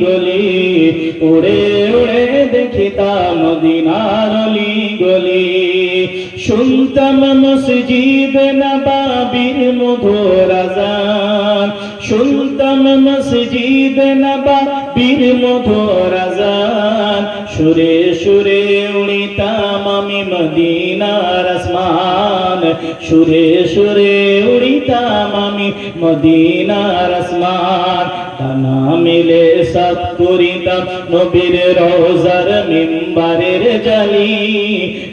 গলি, উড়ে উড়ে দেখিতাম দিনার গলি শুনতাম মসজিদ নবাবির মধুর আজান। শুনতাম মসজিদ নবাবির মধুর আজান। সুরে সুরে উড়িতাম আমি মদিনার আসমান। সুরে সুরে উড়িতাম আমি মদিনার আসমান। টানা মিলে সব করিতাম নবীর রোজার মিম্বারের জালি।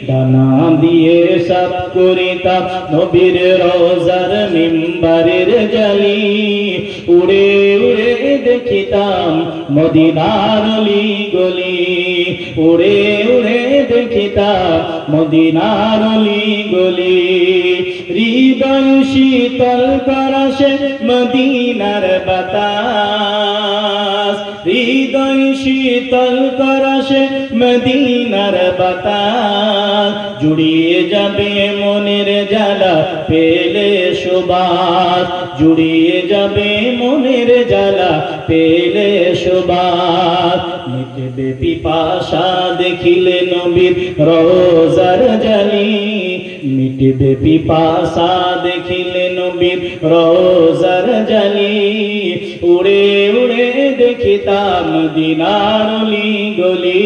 ডানা দিয়ে সব করিতাম নবীর রোজার মিম্বারের জালি। উড়ে উড়ে দেখিতাম মদিনার অলি গলি। উড়ে উড়ে দেখিতাম মদিনার অলি গলি হৃদয় শীতল করাসে মদিনার বাতাস। হৃদয় শীতল করাসে মদিনার বাতাস। জুড়িয়ে যাবে মনের জ্বালা, পেলে সুবাস। জুড়িয়ে যাবে মনের জ্বালা, পেলে সুবাস। মিটবে পিপাসা দেখিলে নবীর রোজার জানি। মিটিবে পিপাসা দেখিলে নবীর রোজার জানি। উড়ে উড়ে দেখিতাম দিনার গলি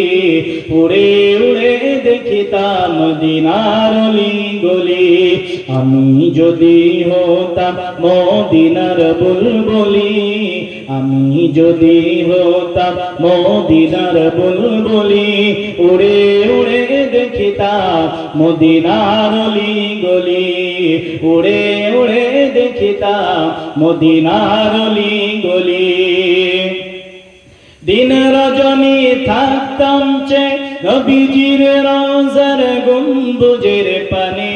উড়ে উড়ে দেখিতাম দিনার গলি আমি যদি হতাম মদিনার বুলবুলি, আমি যদি হতাম মদিনার বুলবুলি। উড়ে উড়ে দেখিতাম মদিনার গলি উড়ে উড়ে দেখিতাম মদিনার গলি দিন রজনী থাকতাম চে নবীজির রোজার গম্বুজের পানে।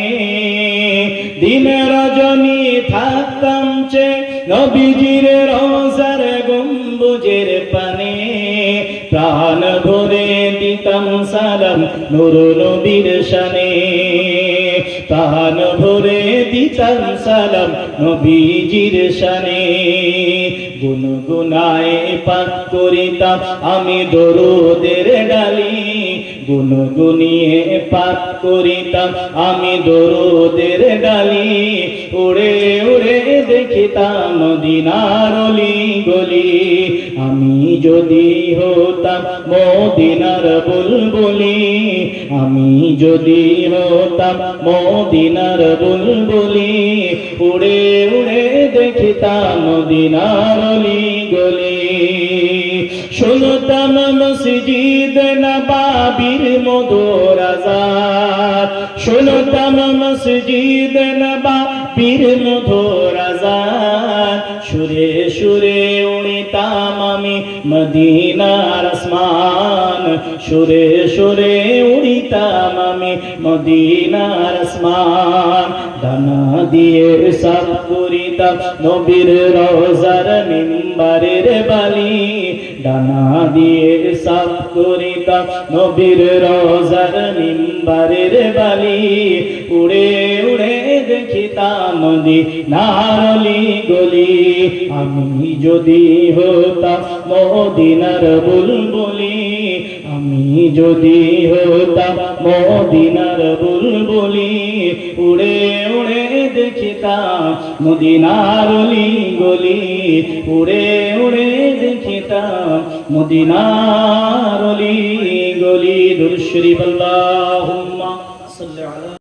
দিন রজনী থাকতাম চে নবীজির রোজার গম্বুজের পানে। প্রাণ ভরে দিতাম সালাম নুর নবীর শানে। প্রাণ ভরে দিতাম সালাম নবীজির শানে। গুনগুনায় পাক করিতাম আমি দরুদের ডালি। গুনগুনিয়ে পাক করিতাম আমি দরুদের ডালি। উড়ে উড়ে দেখিতাম দিনার অলি গলি। আমি যদি হতাম মদিনার বুলবুলি, আমি যদি হতাম মদিনার বুলবুলি, উড়ে উড়ে দেখিতাম মদিনার গলি। শুনতাম মসজিদ নবাবির মধুর আজাদ। শুনতাম মসজিদ নবাবির মধুর আজাদ সুরে উড়িতাম আমি মদিনার আসমান। সুরে সুরে উড়িতাম আমি মদিনার আসমান। দানা দিয়ে সব করিতাম নবীর রোজার মিম্বারের বালি। ডানা দিয়ে সব করিতাম নবীর রোজার মিম্বারের বালি। উড়ে দেখিতাম নারলি গলি। আমি যদি হতাম মদিনার বুলবুলি, আমি যদি হতাম মদিনার বুলবুলি, উড়ে উড়ে দেখিতাম মদিনার অলি গলি উড়ে উড়ে দেখিতাম মদিনার অলি গলি দুরুদ শরীফ আল্লাহুম্মা সাল্লি আলা